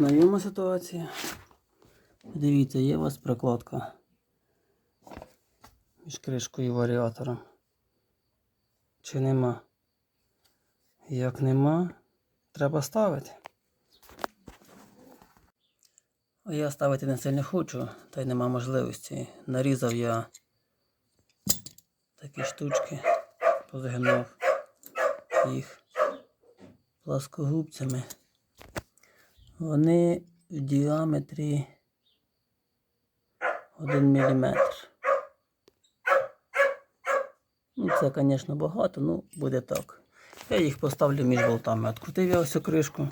знайома ситуація. Дивіться, є у вас прокладка між кришкою і варіатором. Чи нема? Як нема, треба ставити. А я ставити не сильно хочу, та й нема можливості. Нарізав я такі штучки, позагинав їх пласкогубцями. Вони в діаметрі 1 мм. Ну, це, звісно, багато, ну буде так. Я їх поставлю між болтами. Открутив я ось кришку.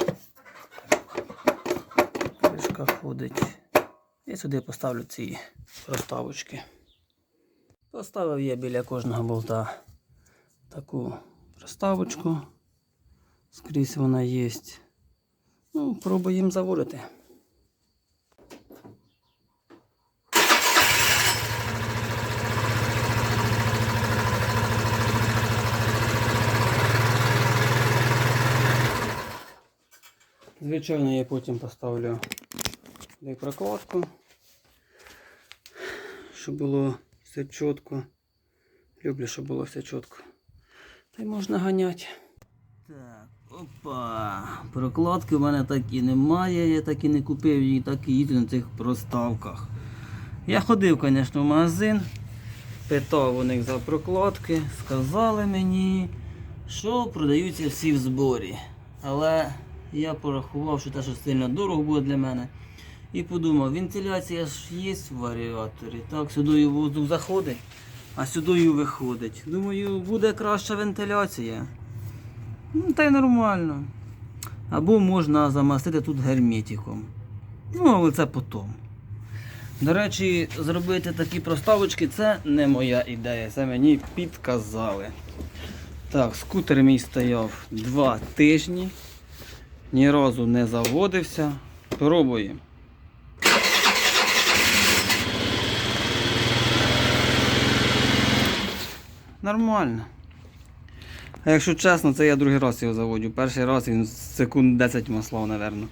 Кришка ходить. І сюди поставлю ці проставочки. Поставив я біля кожного болта таку проставочку. Скрізь вона є. Ну, пробуємо заводити. Звичайно, я потім поставлю прокладку, щоб було все чітко. Люблю, щоб було все чітко. Та й можна ганяти. Так, опа. Прокладки в мене так і немає, я так і не купив її, так і їду на цих проставках. Я ходив, звісно, в магазин, питав у них за прокладки, сказали мені, що продаються всі в зборі. Але я порахував, що те, що сильно дорого буде для мене. І подумав, вентиляція ж є в варіаторі. Так, сюди воздух заходить, а сюди виходить. Думаю, буде краща вентиляція. Ну, та й нормально. Або можна замастити тут герметиком. Ну, але це потім. До речі, зробити такі проставочки це не моя ідея, це мені підказали. Так, скутер мій стояв два тижні. Ні разу не заводився. Пробуємо. Нормально. А якщо чесно, це я другий раз його заводю. Перший раз він секунд 10 маслав, напевно.